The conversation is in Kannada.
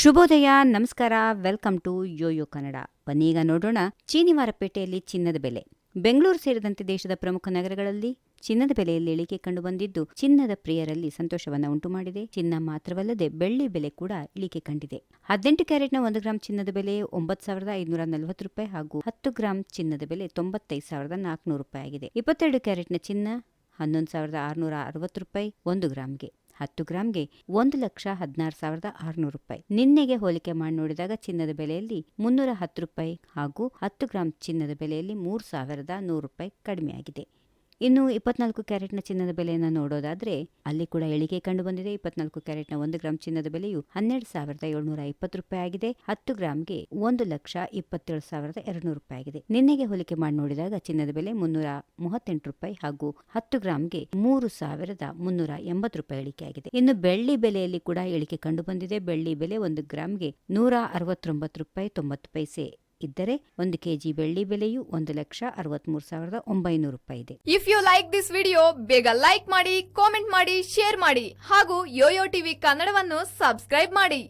ಶುಭೋದಯ, ನಮಸ್ಕಾರ, ವೆಲ್ಕಮ್ ಟು ಯೋಯೋ ಕನ್ನಡ. ಬನ್ನೀಗ ನೋಡೋಣ ಚೀನಿವಾರಪೇಟೆಯಲ್ಲಿ ಚಿನ್ನದ ಬೆಲೆ. ಬೆಂಗಳೂರು ಸೇರಿದಂತೆ ದೇಶದ ಪ್ರಮುಖ ನಗರಗಳಲ್ಲಿ ಚಿನ್ನದ ಬೆಲೆಯಲ್ಲಿ ಇಳಿಕೆ ಕಂಡುಬಂದಿದ್ದು ಚಿನ್ನದ ಪ್ರಿಯರಲ್ಲಿ ಸಂತೋಷವನ್ನ ಉಂಟು ಮಾಡಿದೆ. ಚಿನ್ನ ಮಾತ್ರವಲ್ಲದೆ ಬೆಳ್ಳಿ ಬೆಲೆ ಕೂಡ ಇಳಿಕೆ ಕಂಡಿದೆ. ಹದಿನೆಂಟು ಕ್ಯಾರೆಟ್ನ ಒಂದು ಗ್ರಾಂ ಚಿನ್ನದ ಬೆಲೆ ಒಂಬತ್ತು ಸಾವಿರದ ಐದುನೂರ ನಲವತ್ತು ರೂಪಾಯಿ ಹಾಗೂ ಹತ್ತು ಗ್ರಾಂ ಚಿನ್ನದ ಬೆಲೆ ತೊಂಬತ್ತೈದು ಸಾವಿರದ ನಾಲ್ಕುನೂರು ರೂಪಾಯಿ ಆಗಿದೆ. ಇಪ್ಪತ್ತೆರಡು ಕ್ಯಾರೆಟ್ನ ಚಿನ್ನ ಹನ್ನೊಂದು ಸಾವಿರದ ಆರುನೂರ ಅರವತ್ತು ರೂಪಾಯಿ ಒಂದು ಗ್ರಾಂಗೆ ಹತ್ತು ಗ್ರಾಂಗೆ ಒಂದು ಲಕ್ಷ ಹದಿನಾರು ಸಾವಿರದ ಆರುನೂರು ರೂಪಾಯಿ. ನಿನ್ನೆಗೆ ಹೋಲಿಕೆ ಮಾಡಿ ನೋಡಿದಾಗ ಚಿನ್ನದ ಬೆಲೆಯಲ್ಲಿ ಮುನ್ನೂರ ಹತ್ತು ರೂಪಾಯಿ ಹಾಗೂ ಹತ್ತು ಗ್ರಾಂ ಚಿನ್ನದ ಬೆಲೆಯಲ್ಲಿ ಮೂರು ಸಾವಿರದ ನೂರು ರೂಪಾಯಿ ಕಡಿಮೆಯಾಗಿದೆ. ಇನ್ನು ಇಪ್ಪತ್ನಾಲ್ಕು ಕ್ಯಾರೆಟ್ನ ಚಿನ್ನದ ಬೆಲೆಯನ್ನು ನೋಡೋದಾದ್ರೆ, ಅಲ್ಲಿ ಕೂಡ ಇಳಿಕೆ ಕಂಡು ಬಂದಿದೆ. ಇಪ್ಪತ್ನಾಲ್ಕು ಕ್ಯಾರೆಟ್ನ ಒಂದು ಗ್ರಾಂ ಚಿನ್ನದ ಬೆಲೆಯು ಹನ್ನೆರಡು ಸಾವಿರದ ಏಳ್ನೂರ ಇಪ್ಪತ್ತು ರೂಪಾಯಿ ಆಗಿದೆ. ಹತ್ತು ಗ್ರಾಮ್ಗೆ ಒಂದು ಲಕ್ಷ ಇಪ್ಪತ್ತೇಳು ಸಾವಿರದ ಎರಡುನೂರು ರೂಪಾಯಿ ಆಗಿದೆ. ನಿನ್ನೆಗೆ ಹೋಲಿಕೆ ಮಾಡಿ ನೋಡಿದಾಗ ಚಿನ್ನದ ಬೆಲೆ ಮುನ್ನೂರ ಮೂವತ್ತೆಂಟು ರೂಪಾಯಿ ಹಾಗೂ ಹತ್ತು ಗ್ರಾಮ್ಗೆ ಮೂರು ಸಾವಿರದ ಮುನ್ನೂರ ಎಂಬತ್ತು ರೂಪಾಯಿ ಇಳಿಕೆಯಾಗಿದೆ ಇನ್ನು ಬೆಳ್ಳಿ ಬೆಲೆಯಲ್ಲಿ ಕೂಡ ಇಳಿಕೆ ಕಂಡು ಬಂದಿದೆ. ಬೆಳ್ಳಿ ಬೆಲೆ ಒಂದು ಗ್ರಾಂಗೆ ನೂರ ಅರವತ್ತೊಂಬತ್ತು ರೂಪಾಯಿ ತೊಂಬತ್ತು ಪೈಸೆ ಇದ್ದರೆ ಒಂದು ಕೆಜಿ ಬೆಳ್ಳಿ ಬೆಲೆಯು ಒಂದು ಲಕ್ಷ ಅರವತ್ಮೂರು ಸಾವಿರದ ಒಂಬೈನೂರು ರೂಪಾಯಿ ಇದೆ. If you like this video ಬೇಗ ಲೈಕ್ ಮಾಡಿ ಕಾಮೆಂಟ್ ಮಾಡಿ ಶೇರ್ ಮಾಡಿ ಹಾಗೂ ಯೋಯೋ ಟಿವಿ ಕನ್ನಡವನ್ನು ಸಬ್ಸ್ಕ್ರೈಬ್ ಮಾಡಿ.